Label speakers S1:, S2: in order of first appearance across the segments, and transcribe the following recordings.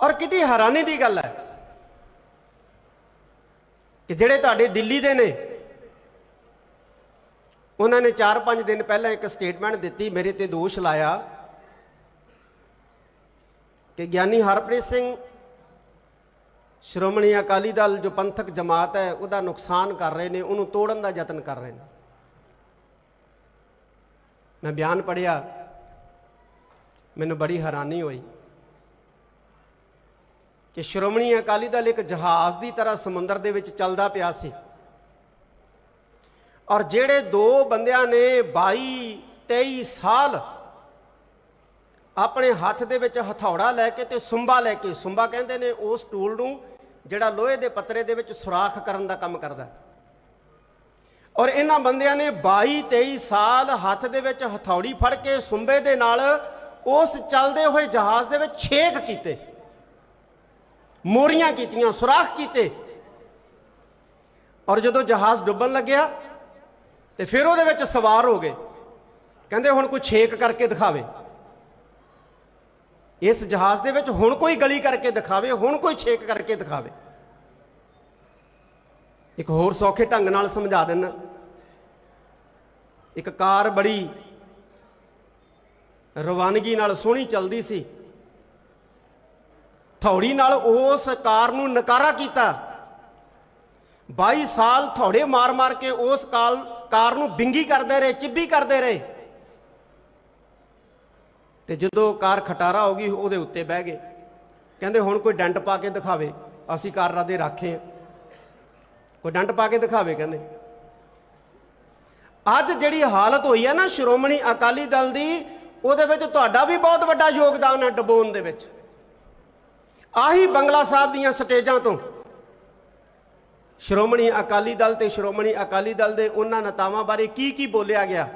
S1: ਔਰ ਕਿੰਨੀ ਹੈਰਾਨੀ ਦੀ ਗੱਲ ਹੈ ਕਿ ਜਿਹੜੇ ਤੁਹਾਡੇ ਦਿੱਲੀ ਦੇ ਨੇ, ਉਹਨਾਂ ਨੇ 4-5 ਦਿਨ ਪਹਿਲਾਂ ਇੱਕ ਸਟੇਟਮੈਂਟ ਦਿੱਤੀ, ਮੇਰੇ ਤੇ ਦੋਸ਼ ਲਾਇਆ ਕਿ ਗਿਆਨੀ ਹਰਪ੍ਰੀਤ ਸਿੰਘ ਸ਼੍ਰੋਮਣੀ ਅਕਾਲੀ ਦਲ ਜੋ ਪੰਥਕ ਜਮਾਤ ਹੈ, ਉਹਦਾ ਨੁਕਸਾਨ ਕਰ ਰਹੇ ਨੇ, ਉਹਨੂੰ ਤੋੜਨ ਦਾ ਯਤਨ ਕਰ ਰਹੇ ਨੇ। ਮੈਂ ਬਿਆਨ ਪੜਿਆ ਮੈਨੂੰ ਬੜੀ ਹੈਰਾਨੀ ਹੋਈ। ਕਿ ਸ਼੍ਰੋਮਣੀ ਅਕਾਲੀ ਦਲ ਇੱਕ ਜਹਾਜ਼ ਦੀ ਤਰ੍ਹਾਂ ਸਮੁੰਦਰ ਦੇ ਵਿੱਚ ਚੱਲਦਾ ਪਿਆ ਸੀ। ਔਰ ਜਿਹੜੇ ਦੋ ਬੰਦਿਆਂ ਨੇ 22 23 ਸਾਲ ਆਪਣੇ ਹੱਥ ਦੇ ਵਿੱਚ ਹਥੌੜਾ ਲੈ ਕੇ ਤੇ ਸੁੰਬਾ ਲੈ ਕੇ, ਸੁੰਬਾ ਕਹਿੰਦੇ ਨੇ ਉਸ ਟੂਲ ਨੂੰ ਜਿਹੜਾ ਲੋਹੇ ਦੇ ਪੱਤਰੇ ਦੇ ਵਿੱਚ ਸੁਰਾਖ ਕਰਨ ਦਾ ਕੰਮ ਕਰਦਾ। ਔਰ ਇਹਨਾਂ ਬੰਦਿਆਂ ਨੇ 22 23 ਸਾਲ ਹੱਥ ਦੇ ਵਿੱਚ ਹਥੌੜੀ ਫੜ ਕੇ ਸੁੰਬੇ ਦੇ ਨਾਲ ਉਸ ਚੱਲਦੇ ਹੋਏ ਜਹਾਜ਼ ਦੇ ਵਿੱਚ ਛੇਕ ਕੀਤੇ। ਮੋਰੀਆਂ ਕੀਤੀਆਂ, ਸੁਰਾਖ ਕੀਤੇ। ਔਰ ਜਦੋਂ ਜਹਾਜ਼ ਡੁੱਬਣ ਲੱਗਿਆ ਤੇ ਫਿਰ ਉਹਦੇ ਵਿੱਚ ਸਵਾਰ ਹੋ ਗਏ। ਕਹਿੰਦੇ ਹੁਣ ਕੋਈ ਛੇਕ ਕਰਕੇ ਦਿਖਾਵੇ। ਇਸ ਜਹਾਜ਼ ਦੇ ਵਿੱਚ ਹੁਣ ਕੋਈ ਗਲੀ ਕਰਕੇ ਦਿਖਾਵੇ, ਹੁਣ ਕੋਈ ਛੇਕ ਕਰਕੇ ਦਿਖਾਵੇ। ਇੱਕ ਹੋਰ ਸੌਖੇ ਢੰਗ ਨਾਲ ਸਮਝਾ ਦਿੰਨਾ। ਇੱਕ ਕਾਰ ਬੜੀ ਰਵਾਨਗੀ ਨਾਲ ਸੋਹਣੀ ਚੱਲਦੀ ਸੀ। ਥੌੜੀ ਨਾਲ ਉਸ ਕਾਰ ਨੂੰ ਨਕਾਰਾ ਕੀਤਾ। 22 ਸਾਲ ਥੌੜੇ ਮਾਰ-ਮਾਰ ਕੇ ਉਸ ਕਾਲ ਕਾਰ ਨੂੰ ਬਿੰਗੀ ਕਰਦੇ ਰਹੇ, ਚਿੱਬੀ ਕਰਦੇ ਰਹੇ। ਤੇ ਜਦੋਂ ਕਾਰ ਖਟਾਰਾ ਹੋ ਗਈ, ਉਹਦੇ ਉੱਤੇ ਬਹਿ ਗਏ। ਕਹਿੰਦੇ, ਹੁਣ ਕੋਈ ਡੰਟ ਪਾ ਕੇ ਦਿਖਾਵੇ, ਅਸੀਂ ਕਾਰ ਦੇ ਰਾਖੇ ਆ ਕੋਈ ਡੰਟ ਪਾ ਕੇ ਦਿਖਾਵੇ, ਕਹਿੰਦੇ। ਅੱਜ ਜਿਹੜੀ ਹਾਲਤ ਹੋਈ ਹੈ ਨਾ, ਸ਼੍ਰੋਮਣੀ ਅਕਾਲੀ ਦਲ ਦੀ, ਉਹਦੇ ਵਿੱਚ ਤੁਹਾਡਾ ਵੀ ਬਹੁਤ ਵੱਡਾ ਯੋਗਦਾਨ ਹੈ ਡਬੋਨ ਦੇ ਵਿੱਚ। ਆਹੀ ਬੰਗਲਾ ਸਾਹਿਬ ਦੀਆਂ ਸਟੇਜਾਂ ਤੋਂ। ਸ਼੍ਰੋਮਣੀ ਅਕਾਲੀ ਦਲ ਤੇ ਸ਼੍ਰੋਮਣੀ ਅਕਾਲੀ ਦਲ ਦੇ ਉਹਨਾਂ ਨੇਤਾਵਾਂ ਬਾਰੇ ਕੀ ਕੀ ਬੋਲਿਆ ਗਿਆ?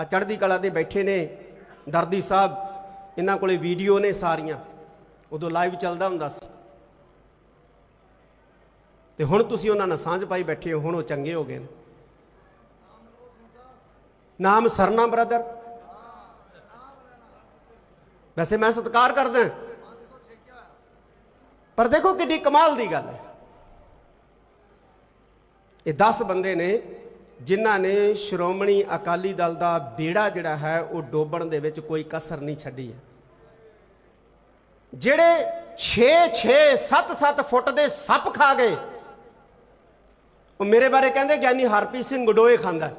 S1: ਆ ਚੜ੍ਹਦੀ ਕਲਾ ਦੇ ਬੈਠੇ ਨੇ ਦਰਦੀ ਸਾਹਿਬ, ਇਹਨਾਂ ਕੋਲੇ ਵੀਡੀਓ ਨੇ ਸਾਰੀਆਂ। ਉਦੋਂ ਲਾਈਵ ਚੱਲਦਾ ਹੁੰਦਾ ਸੀ। ਤੇ ਹੁਣ ਤੁਸੀਂ ਉਹਨਾਂ ਨਾਲ ਸਾਂਝ ਪਾਈ ਬੈਠੇ ਹੋ, ਹੁਣ ਉਹ ਚੰਗੇ ਹੋ ਗਏ ਨੇ। ਨਾਮ ਸਰਨਾ ਬ੍ਰਦਰ। ਵੈਸੇ ਮੈਂ ਸਤਿਕਾਰ ਕਰਦਾ। ਪਰ ਦੇਖੋ ਕਿੰਨੀ ਕਮਾਲ ਦੀ ਗੱਲ ਹੈ। ਇਹ 10 ਬੰਦੇ ਨੇ ਜਿਨ੍ਹਾਂ ਨੇ ਸ਼੍ਰੋਮਣੀ ਅਕਾਲੀ ਦਲ ਦਾ ਬੇੜਾ ਜਿਹੜਾ ਹੈ, ਉਹ ਡੋਬਣ ਦੇ ਵਿੱਚ ਕੋਈ ਕਸਰ ਨਹੀਂ ਛੱਡੀ ਹੈ। ਜਿਹੜੇ 6 6 7 7 ਫੁੱਟ ਦੇ ਸੱਪ ਖਾ ਗਏ, ਉਹ ਮੇਰੇ ਬਾਰੇ ਕਹਿੰਦੇ ਗਿਆਨੀ ਹਰਪ੍ਰੀਤ ਸਿੰਘ ਗਡੋਏ ਖਾਂਦਾ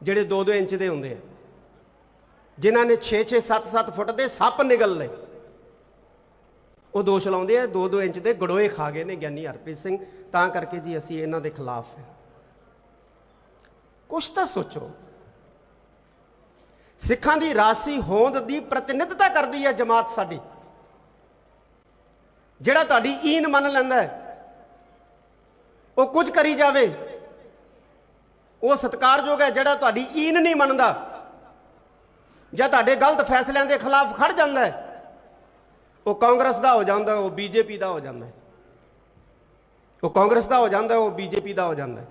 S1: ਜਿਹੜੇ 2-2 ਇੰਚ ਦੇ ਹੁੰਦੇ ਆ, ਜਿਨ੍ਹਾਂ ਨੇ 6-6 7-7 ਫੁੱਟ ਦੇ ਸੱਪ ਨਿਗਲ ਲਏ। ਉਹ ਦੋਸ਼ ਲਾਉਂਦੇ ਆ 2-2 ਇੰਚ ਦੇ ਗੜੋਏ ਖਾ ਗਏ ਨੇ ਗਿਆਨੀ ਹਰਪ੍ਰੀਤ ਸਿੰਘ। ਤਾਂ ਕਰਕੇ ਜੀ ਅਸੀਂ ਇਹਨਾਂ ਦੇ ਖਿਲਾਫ ਹਾਂ। ਕੁਛ ਤਾਂ ਸੋਚੋ। ਸਿੱਖਾਂ ਦੀ ਰਾਸੀ ਹੋਂਦ ਦੀ ਪ੍ਰਤੀਨਿਧਤਾ ਕਰਦੀ ਹੈ ਜਮਾਤ ਸਾਡੀ। ਜਿਹੜਾ ਤੁਹਾਡੀ ਈਨ ਮੰਨ ਲੈਂਦਾ ਹੈ, ਉਹ ਕੁਝ ਕਰੀ ਜਾਵੇ, ਉਹ ਸਤਿਕਾਰਯੋਗ ਹੈ ਜਿਹੜਾ ਤੁਹਾਡੀ ਈਨ ਨਹੀਂ ਮੰਨਦਾ। ਜਾਂ ਤੁਹਾਡੇ ਗਲਤ ਫੈਸਲਿਆਂ ਦੇ ਖਿਲਾਫ ਖੜ ਜਾਂਦਾ ਹੈ। ਉਹ ਕਾਂਗਰਸ ਦਾ ਹੋ ਜਾਂਦਾ, ਉਹ ਬੀਜੇਪੀ ਦਾ ਹੋ ਜਾਂਦਾ। ਉਹ ਕਾਂਗਰਸ ਦਾ ਹੋ ਜਾਂਦਾ, ਉਹ ਬੀਜੇਪੀ ਦਾ ਹੋ ਜਾਂਦਾ।